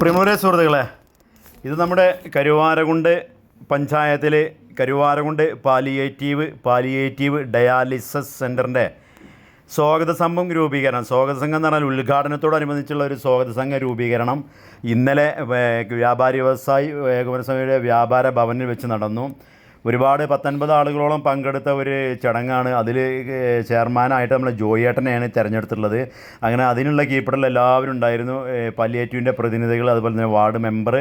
പ്രിമുര സുഹൃത്തുക്കളെ ഇത് നമ്മുടെ കരുവാരകുണ്ട് പഞ്ചായത്തിലെ കരുവാരകുണ്ട് പാലിയേറ്റീവ് പാലിയേറ്റീവ് ഡയാലിസിസ് സെന്ററിന്റെ സ്വാഗത സംഘം രൂപീകരണം. സ്വാഗത സംഘം എന്ന് പറഞ്ഞാൽ ഉദ്ഘാടനത്തോടനുബന്ധിച്ചുള്ള ഒരു സ്വാഗത സംഘ രൂപീകരണം. ഇന്നലെ വ്യാപാരി വ്യവസായി ഏകോപന സമിതിയുടെ വ്യാപാര ഭവനിൽ വെച്ച് നടന്നു. ഒരുപാട് പത്തൊൻപത് ആളുകളോളം പങ്കെടുത്ത ഒരു ചടങ്ങാണ്. അതിൽ ചെയർമാനായിട്ട് നമ്മൾ ജോയേട്ടനെയാണ് തിരഞ്ഞെടുത്തിട്ടുള്ളത്. അങ്ങനെ അതിനുള്ള കീപ്പറിൽ എല്ലാവരും ഉണ്ടായിരുന്നു. പല്ലിയേറ്റുവിന്റെ പ്രതിനിധികൾ അതുപോലെ തന്നെ വാർഡ് മെമ്പർ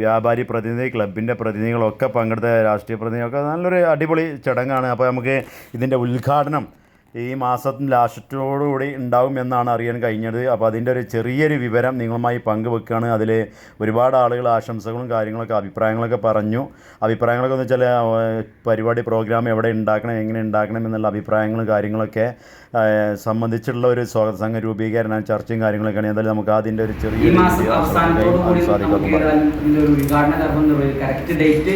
വ്യാപാരി പ്രതിനിധി ക്ലബിന്റെ പ്രതിനിധികളൊക്കെ പങ്കെടുത്ത രാഷ്ട്രീയ പ്രതിനിധികളൊക്കെ. നല്ലൊരു അടിപൊളി ചടങ്ങാണ്. അപ്പോൾ നമുക്ക് ഇതിന്റെ ഉദ്ഘാടനം ഈ മാസം ലാസ്റ്റോടുകൂടി ഉണ്ടാവും എന്നാണ് അറിയാൻ കഴിഞ്ഞത്. അപ്പോൾ അതിന്റെ ഒരു ചെറിയൊരു വിവരം നിങ്ങളുമായി പങ്കുവെക്കുകയാണ് അതിൽ ഒരുപാട് ആളുകൾ ആശംസകളും കാര്യങ്ങളൊക്കെ അഭിപ്രായങ്ങളൊക്കെ പറഞ്ഞു. അഭിപ്രായങ്ങളൊക്കെ എന്ന് വെച്ചാൽ പരിപാടി പ്രോഗ്രാം എവിടെ ഉണ്ടാക്കണം എങ്ങനെ ഉണ്ടാക്കണം എന്നുള്ള അഭിപ്രായങ്ങളും കാര്യങ്ങളൊക്കെ സംബന്ധിച്ചുള്ള ഒരു സ്വാഗത സംഘ രൂപീകരണം ചർച്ചയും കാര്യങ്ങളൊക്കെയാണ്. എന്തായാലും നമുക്ക് അതിന്റെ ഒരു ചെറിയ ഡേറ്റ്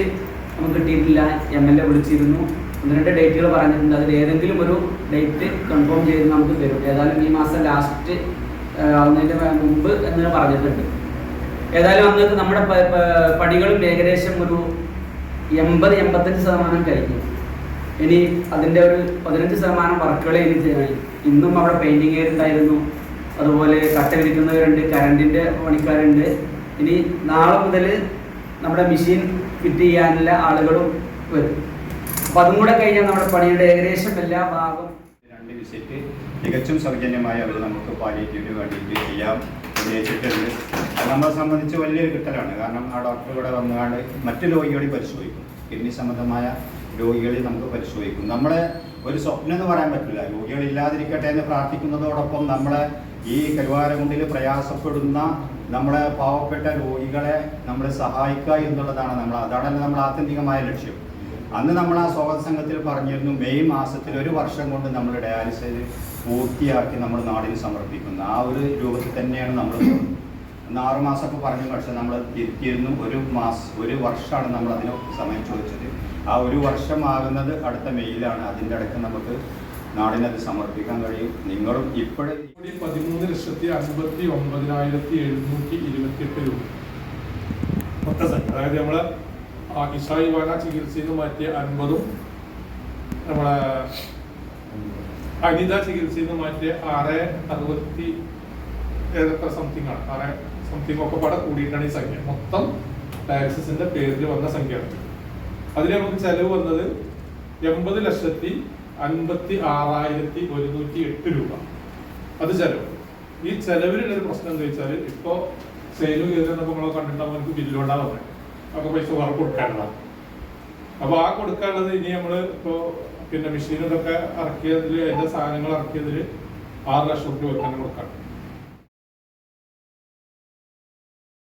നമുക്ക് കിട്ടിയിട്ടില്ല. എം എൽ എ വിളിച്ചിരുന്നു. ഒന്ന് രണ്ട് ഡേറ്റുകൾ പറഞ്ഞിട്ടുണ്ട്. അതിൽ ഏതെങ്കിലും ഒരു ഡേറ്റ് കൺഫേം ചെയ്ത് നമുക്ക് തരും. ഏതായാലും ഈ മാസം ലാസ്റ്റ് ആവുന്നതിന്റെ മുമ്പ് എന്ന് പറഞ്ഞിട്ടുണ്ട്. ഏതായാലും അന്ന് നമ്മുടെ പണികളും ഏകദേശം ഒരു എൺപത് എൺപത്തഞ്ച് ശതമാനം കഴിഞ്ഞു. ഇനി അതിന്റെ ഒരു പതിനഞ്ച് ശതമാനം വർക്കുകളെ ഇനി ചെയ്യണം ഇന്നും അവിടെ പെയിന്റിങ് ഉണ്ടായിരുന്നു അതുപോലെ കട്ട വിരിക്കുന്നവരുണ്ട് കറണ്ടിന്റെ പണിക്കാരുണ്ട്. ഇനി നാളെ മുതൽ നമ്മുടെ മെഷീൻ ഫിറ്റ് ചെയ്യാനുള്ള ആളുകളും വരും. അപ്പം അതും കൂടെ കഴിഞ്ഞാൽ നമ്മുടെ പണിയുടെ ഏകദേശം എല്ലാ ഭാഗം രണ്ട് വിസിറ്റ് തികച്ചും സൗജന്യമായി അവർ നമുക്ക് പാലിയേറ്റീവിന് വേണ്ടിയിട്ട് ചെയ്യാം ഉദ്ദേശിച്ചിട്ടുണ്ട് അത് നമ്മളെ സംബന്ധിച്ച് വലിയൊരു കിട്ടലാണ്. കാരണം ആ ഡോക്ടർ ഇവിടെ വന്നുകൊണ്ട് മറ്റു രോഗികളെ പരിശോധിക്കും. കിഡ്നി സംബന്ധമായ രോഗികളെ നമുക്ക് പരിശോധിക്കും. നമ്മളെ ഒരു സ്വപ്നം എന്ന് പറയാൻ പറ്റില്ല. രോഗികൾ ഇല്ലാതിരിക്കട്ടെ എന്ന് പ്രാർത്ഥിക്കുന്നതോടൊപ്പം നമ്മളെ ഈ കരുവാരകുണ്ടിൽ പ്രയാസപ്പെടുന്ന നമ്മളെ പാവപ്പെട്ട രോഗികളെ നമ്മളെ സഹായിക്കുക എന്നുള്ളതാണ് നമ്മൾ അതാണ് നമ്മൾ ആത്യന്തികമായ ലക്ഷ്യം. അന്ന് നമ്മൾ ആ സ്വാഗത സംഘത്തിൽ പറഞ്ഞിരുന്നു മെയ് മാസത്തിൽ ഒരു വർഷം കൊണ്ട് നമ്മൾ ഡയാലിസിസ് പൂർത്തിയാക്കി നമ്മൾ നാടിന് സമർപ്പിക്കുന്നു. ആ ഒരു രൂപത്തിൽ തന്നെയാണ് നമ്മൾ അന്ന് ആറു മാസമൊക്കെ പറഞ്ഞു പക്ഷെ നമ്മൾ തിരുത്തിയിരുന്നു. ഒരു മാസം ഒരു വർഷമാണ് നമ്മൾ അതിന് സമയം ചോദിച്ചത്. ആ ഒരു വർഷമാകുന്നത് അടുത്ത മെയ്യിലാണ്. അതിന്റെ അടുത്ത് നമുക്ക് നാടിനത് സമർപ്പിക്കാൻ കഴിയും. നിങ്ങളും ഇപ്പോഴും പതിമൂന്ന് ലക്ഷത്തി അൻപത്തി ഒമ്പതിനായിരത്തി എഴുന്നൂറ്റി ഇരുപത്തി എട്ട് രൂപ മൊത്തം അതായത് നമ്മളെ ഇഷായി വാന ചികിത്സയിൽ നിന്ന് മാറ്റിയ അൻപതും നമ്മളെ അനിത ചികിത്സയിൽ നിന്ന് മാറ്റിയ ആറ് അറുപത്തി ഏതൊക്കെ സംതിങ് ആണ്. ആറ് സംതിങ് ഒക്കെ പാടെ കൂടിയിട്ടാണ് ഈ സംഖ്യ. മൊത്തം ഡയാലിസിന്റെ പേരിൽ വന്ന സംഖ്യയാണ്. അതിന് നമുക്ക് ചെലവ് വന്നത് എൺപത് ലക്ഷത്തി അൻപത്തി ആറായിരത്തി ഒരുന്നൂറ്റി എട്ട് രൂപ. അത് ചെലവ്. ഈ ചെലവിലുള്ള ഒരു പ്രശ്നം എന്താ വെച്ചാൽ ഇപ്പോ സെയിൽ ചെയ്തെന്നൊക്കെ നമ്മൾ കണ്ടിട്ടുണ്ടാകുമ്പോൾ നമുക്ക് ബില്ലുകൊണ്ടാ പറഞ്ഞത് ഒക്കെ പൈസ വേറെ കൊടുക്കാനുള്ള. അപ്പൊ ആ കൊടുക്കാനുള്ളത് ഇനി നമ്മൾ ഇപ്പോ പിന്നെ മെഷീനിലൊക്കെ ഇറക്കിയതിൽ അതിന്റെ സാധനങ്ങൾ ഇറക്കിയതിൽ ആറ് ലക്ഷം രൂപ തന്നെ കൊടുക്കണം